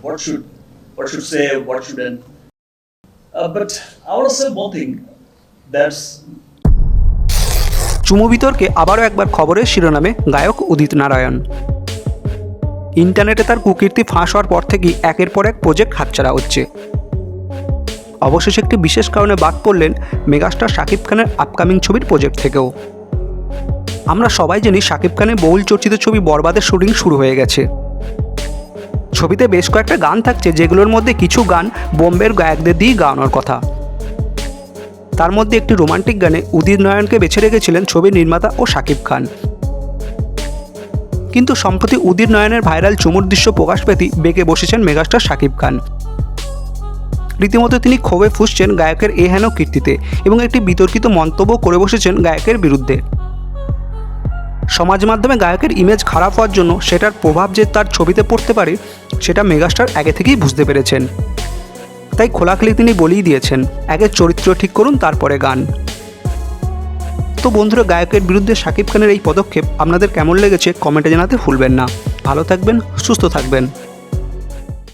what should what should say, what shouldn't. Uh, but I want to say one thing. That's চুমু বিতর্কে আবারও একবার খবরের শিরোনামে গায়ক উদিত নারায়ণ ইন্টারনেটে তার কুকীর্তি ফাঁস হওয়ার পর থেকেই একের পর এক প্রজেক্ট হাতছাড়া হচ্ছে অবশেষে একটি বিশেষ কারণে বাদ পড়লেন মেগাস্টার শাকিব খানের আপকামিং ছবির প্রজেক্ট থেকেও আমরা সবাই জানি শাকিব খানের বহুল চর্চিত ছবি বরবাদের শুটিং শুরু হয়ে গেছে ছবিতে বেশ কয়েকটা গান থাকছে, যেগুলোর মধ্যে কিছু গান বোম্বের গায়কদের দিয়েই গাওয়ানোর কথা। তার মধ্যে একটি রোমান্টিক গানে উদিত নয়নকে বেছে রেখেছিলেন ছবির নির্মাতা ও শাকিব খান। কিন্তু সম্প্রতি উদিত নয়নের ভাইরাল চুমুর দৃশ্য প্রকাশ পেতেই বেঁকে বসেছেন মেগাস্টার শাকিব খান। রীতিমতো তিনি ক্ষোভে ফুসছেন গায়কের এ হেন কীর্তিতে এবং একটি বিতর্কিত মন্তব্য করে বসেছেন গায়কের বিরুদ্ধে। সমাজ মাধ্যমে গায়কের ইমেজ খারাপ হওয়ার জন্য সেটার প্রভাব যে তার ছবিতে পড়তে পারে, সেটা মেগাস্টার আগে থেকেই বুঝতে পেরেছেন। তাই খোলাখুলি তিনি বলেই দিয়েছেন, আগে চরিত্র ঠিক করুন, তারপরে গান। তো বন্ধুরা, গায়কের বিরুদ্ধে শাকিব খানের এই পদক্ষেপ আপনাদের কেমন লেগেছে কমেন্টে জানাতে ভুলবেন না। ভালো থাকবেন, সুস্থ থাকবেন।